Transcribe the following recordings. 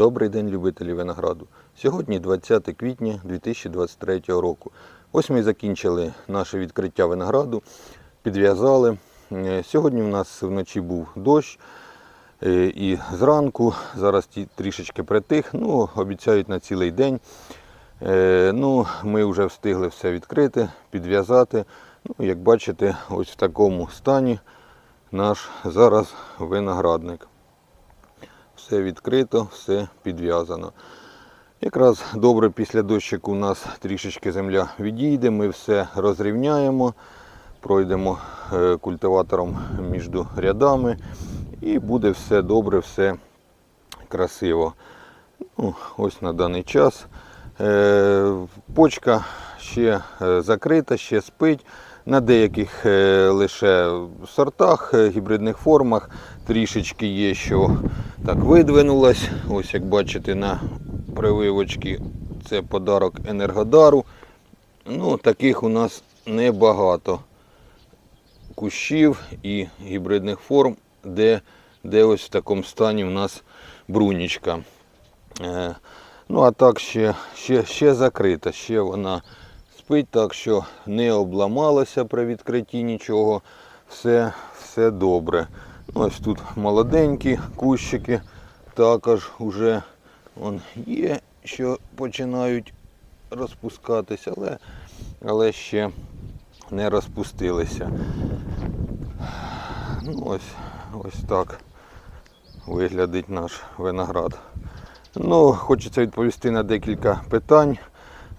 Добрий день, любителі винограду. Сьогодні 20 квітня 2023 року. Ось ми закінчили наше відкриття винограду, підв'язали. Е, Сьогодні в нас вночі був дощ е, і зранку, зараз трішечки притих, ну, обіцяють на цілий день. Е, Ну, ми вже встигли все відкрити, підв'язати. Ну, як бачите, ось в такому стані наш зараз виноградник. Все відкрито, все підв'язано. Якраз добре після дощику у нас трішечки земля відійде, ми все розрівняємо, пройдемо е, культиватором між рядами і буде все добре, все красиво. Ну, ось на даний час. Е, Почка ще е, закрита, ще спить. На деяких е, лише сортах, е, гібридних формах трішечки є, що так видвинулась. Ось як бачите на прививочці це подарок Енергодару. Ну, таких у нас небагато кущів і гібридних форм, де, де ось в такому стані у нас брунічка. Е, Ну, а так ще, ще, ще закрита, ще вона спить, так що не обламалася при відкритті нічого. Все, все добре. Ось тут молоденькі кущики також вже вон, є, що починають розпускатися, але, але ще не розпустилися. Ну, ось, ось так виглядить наш виноград. Ну, хочеться відповісти на декілька питань.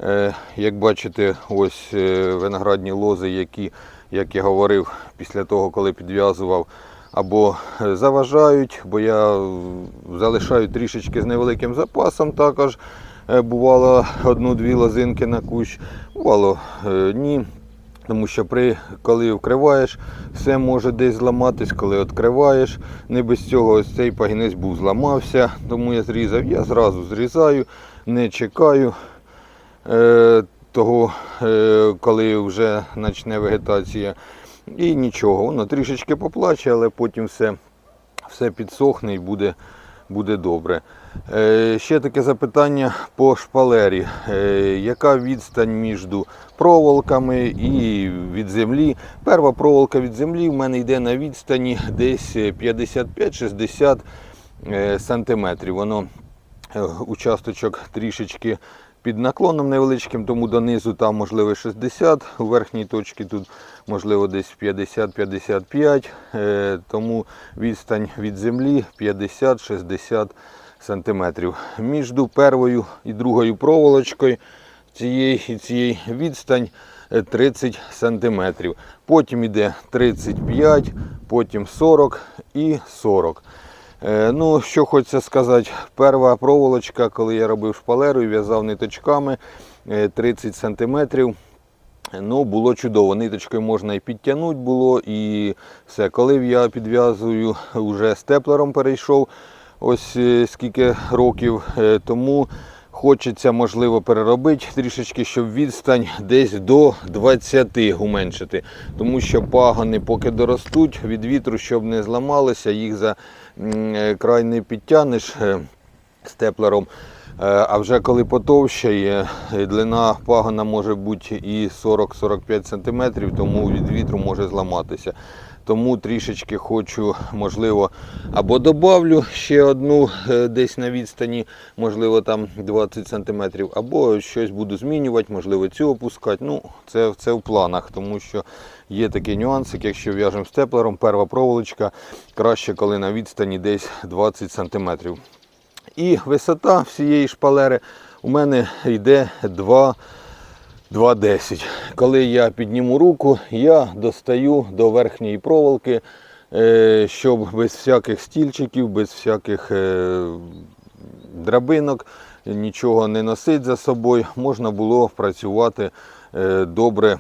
Е, Як бачите, ось е, виноградні лози, які, як я говорив, після того, коли підв'язував, або е, заважають, бо я залишаю трішечки з невеликим запасом також. Бувало одну-дві лозинки на кущ, бувало ні. Тому що при, коли вкриваєш, все може десь зламатись, коли відкриваєш. Не без цього ось цей пагінець був зламався, тому я зрізав. Я зразу зрізаю, не чекаю того, е, коли вже почне вегетація. І нічого, воно трішечки поплаче, але потім все, все підсохне і буде, буде добре. Е, ще таке запитання по шпалері. Е, яка відстань між проволоками і від землі? Перша проволока від землі в мене йде на відстані десь 55-60 е, сантиметрів. Воно е, участочок трішечки під наклоном невеличким, тому донизу там можливо 60, у верхній точці тут можливо десь 50-55, е, тому відстань від землі 50-60 сантиметрів. Між першою і другою проволочкою цієї і цієї відстань е, 30 сантиметрів. Потім йде 35, потім 40 і 40. Е, Ну, що хочеться сказати, перша проволочка, коли я робив шпалеру і в'язав ниточками е, 30 сантиметрів. Ну, було чудово. Ниточкою можна і підтягнути було, і все. Коли я підв'язую, вже степлером перейшов ось е, скільки років, е, тому хочеться, можливо, переробити трішечки, щоб відстань десь до 20 уменшити. Тому що пагони, поки доростуть від вітру, щоб не зламалися, їх за е, край не підтягнеш е, степлером. Е, А вже коли потовщає, е, длина пагона може бути і 40-45 см, тому від вітру може зламатися. Тому трішечки хочу, можливо, або добавлю ще одну е, десь на відстані, можливо, там 20 см, або щось буду змінювати, можливо, цю опускати. Ну, це, це в планах, тому що є такий нюансик, якщо в'яжемо степлером, перша проволочка краще, коли на відстані десь 20 см. І висота всієї шпалери у мене йде 2, 2,10. Коли я підніму руку, я достаю до верхньої проволоки, е, щоб без всяких стільчиків, без всяких е, драбинок, нічого не носити за собою, можна було працювати е, добре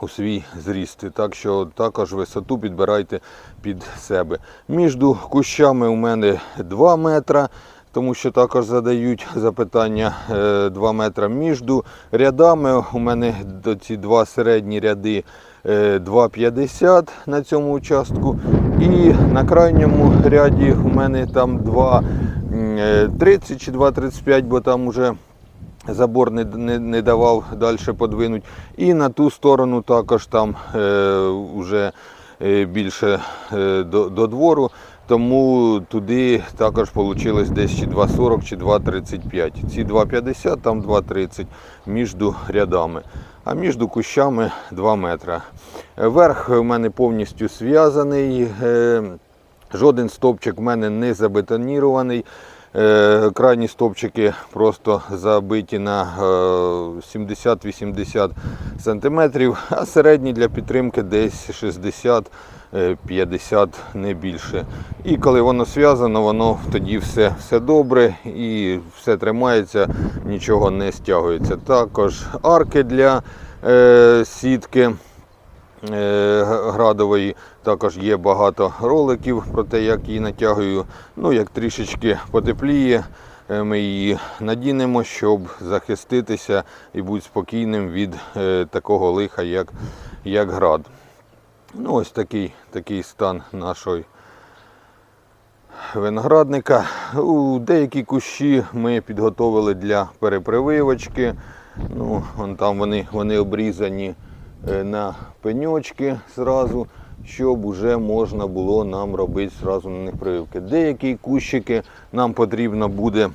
у свій зріст. Так що також висоту підбирайте під себе. Між кущами у мене 2 метра. Тому що також задають запитання 2 метра між рядами. У мене ці два середні ряди е, 2,50 на цьому участку. І на крайньому ряді у мене там 2,30 чи 2,35, бо там уже забор не, не, не давав далі подвинуть. І на ту сторону також там е, вже е, більше е, до, до двору. Тому туди також вийшло десь чи 2,40 чи 2,35. Ці 2,50, там 2,30 між рядами. А між кущами 2 метри. Верх у мене повністю зв'язаний. е, Жоден стовпчик в мене не забетонірований. Е, Крайні стовпчики просто забиті на е, 70-80 см, а середні для підтримки десь 60 е, 50 не більше. І коли воно зв'язано, воно тоді все, все добре і все тримається, нічого не стягується. Також арки для е, сітки е, градової. Також є багато роликів про те, як її натягую. Ну, як трішечки потепліє, е, ми її надінемо, щоб захиститися і бути спокійним від е, такого лиха, як, як град. Ну, ось такий, такий стан нашої виноградника. У деякі кущі ми підготовили для перепрививочки. Ну, вон там вони, вони обрізані е, на пеньочки зразу, щоб вже можна було нам робити зразу на них прививки. Деякі кущики нам потрібно буде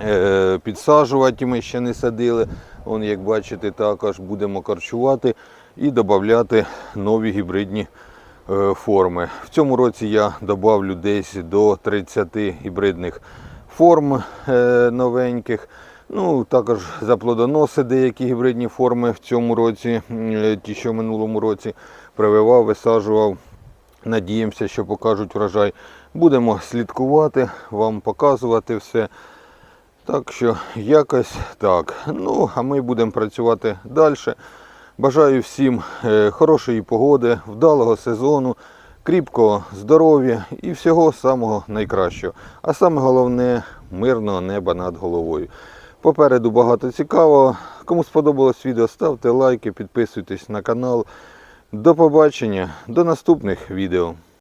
е, підсаджувати, ми ще не садили. Вон, як бачите, також будемо корчувати і додати нові гібридні е, форми. В цьому році я додавлю десь до 30 гібридних форм е, новеньких. Ну, також заплодоноси деякі гібридні форми в цьому році, ті, що в минулому році прививав, висаджував. Надіємося, що покажуть врожай. Будемо слідкувати, вам показувати все. Так що якось так. Ну, а ми будемо працювати далі. Бажаю всім е, хорошої погоди, вдалого сезону, кріпкого здоров'я і всього самого найкращого. А саме головне мирного неба над головою. Попереду багато цікавого. Кому сподобалось відео, ставте лайки, підписуйтесь на канал. До побачення, до наступних відео.